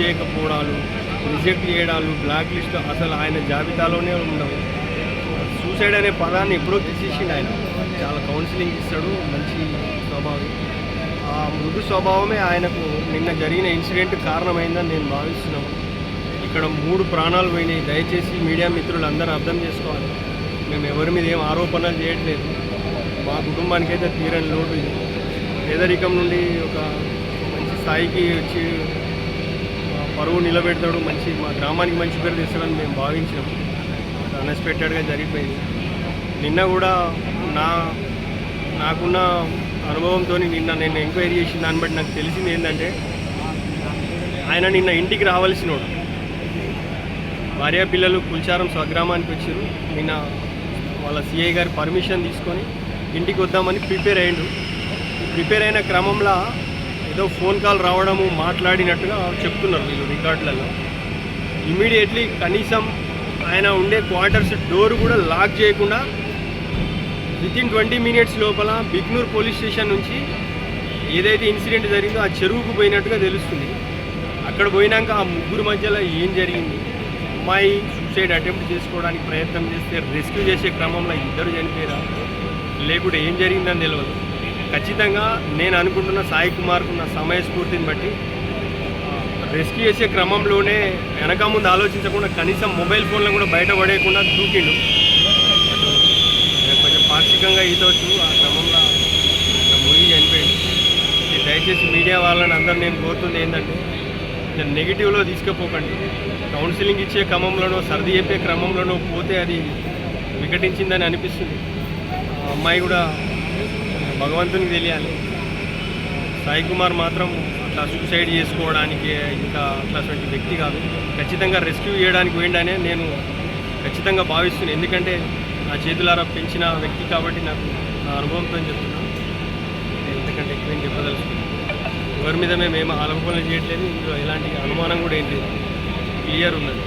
చేయకపోవడాలు reject చేయడాలు black list అసలు ఆయన జాబితాలోనే ఉండవు. సూసైడ్ అనే పదాన్ని ఎప్పుడో తీసేసిండు ఆయన. చాలా కౌన్సిలింగ్ ఇస్తాడు మంచి స్వభావం. ఆ మృదు స్వభావమే ఆయనకు నిన్న జరిగిన ఇన్సిడెంట్ కారణమైందని నేను భావిస్తున్నాను. ఇక్కడ మూడు ప్రాణాలు పోయినాయి. దయచేసి మీడియా మిత్రులు అందరూ అర్థం చేసుకోవాలి. మేము ఎవరి మీద ఏం ఆరోపణలు చేయట్లేదు. మా కుటుంబానికి అయితే తీరని లోటు పేదరికం నుండి ఒక మంచి స్థాయికి వచ్చి పరువు నిలబెడతాడు మంచి మా గ్రామానికి మంచి పేరు తెస్తాడని మేము భావించాం అన్ఎక్స్పెక్టెడ్గా జరిగిపోయింది. నిన్న కూడా నా నాకున్న అనుభవంతో నిన్న నేను ఎంక్వైరీ చేసిన దాన్ని బట్టి నాకు తెలిసింది ఏంటంటే ఆయన నిన్న ఇంటికి రావాల్సినోడు. భార్య పిల్లలు కుల్చారం స్వగ్రామానికి వచ్చారు నిన్న వాళ్ళ సిఐ గారి పర్మిషన్ తీసుకొని ఇంటికి వద్దామని ప్రిపేర్ అయ్యిండు ప్రిపేర్ అయిన క్రమంలో ఏదో ఫోన్ కాల్ రావడము మాట్లాడినట్టుగా చెప్తున్నారు వీళ్ళు రికార్డులలో. ఇమీడియట్లీ కనీసం ఆయన ఉండే క్వార్టర్స్ డోర్ కూడా లాక్ చేయకుండా విత్ ఇన్ ట్వంటీ మినిట్స్ లోపల బిగ్నూర్ పోలీస్ స్టేషన్ నుంచి ఏదైతే ఇన్సిడెంట్ జరిగిందో ఆ చెరువుకు పోయినట్టుగా తెలుస్తుంది. అక్కడ పోయినాక ఆ ముగ్గురు మధ్యలో ఏం జరిగింది? అమ్మాయి సూసైడ్ అటెంప్ట్ చేసుకోవడానికి ప్రయత్నం చేస్తే రెస్క్యూ చేసే క్రమంలో ఇద్దరు చనిపోయారా? లేకుంటే ఏం జరిగిందని తెలియదు ఖచ్చితంగా నేను అనుకుంటున్న సాయి కుమార్కు ఉన్న సమయస్ఫూర్తిని బట్టి రెస్క్యూ చేసే క్రమంలోనే వెనక ముందు ఆలోచించకుండా కనీసం మొబైల్ ఫోన్లో కూడా బయటపడేయకుండా దూకిండు. కొంచెం పాక్షికంగా ఈతవచ్చు ఆ క్రమంలో మునిగి చనిపోయింది దయచేసి మీడియా వాళ్ళని అందరూ నేను కోరుతుంది ఏంటంటే నేను నెగిటివ్లో తీసుకుపోకండి. కౌన్సిలింగ్ ఇచ్చే క్రమంలోనో సర్ది చెప్పే క్రమంలోనో పోతే అది వికటించిందని అనిపిస్తుంది. అమ్మాయి కూడా భగవంతునికి తెలియాలి. సాయి కుమార్ మాత్రం అట్లా సూసైడ్ చేసుకోవడానికి ఇంకా అట్లాంటి వ్యక్తి కాదు. ఖచ్చితంగా రెస్క్యూ చేయడానికి పోయిండనే నేను ఖచ్చితంగా భావిస్తున్నాను. ఎందుకంటే నా చేతులారా పెంచిన వ్యక్తి కాబట్టి నాకు నా అనుభవంతో చెప్తున్నాను. నేను ఎందుకంటే ఎక్కువేం చెప్పదలుచుకున్నాను ఎవరి మీద మేము ఏం ఆలోచనలు చేయట్లేదు. ఇందులో ఎలాంటి అనుమానం కూడా ఏం లేదు. క్లియర్ ఉన్నది.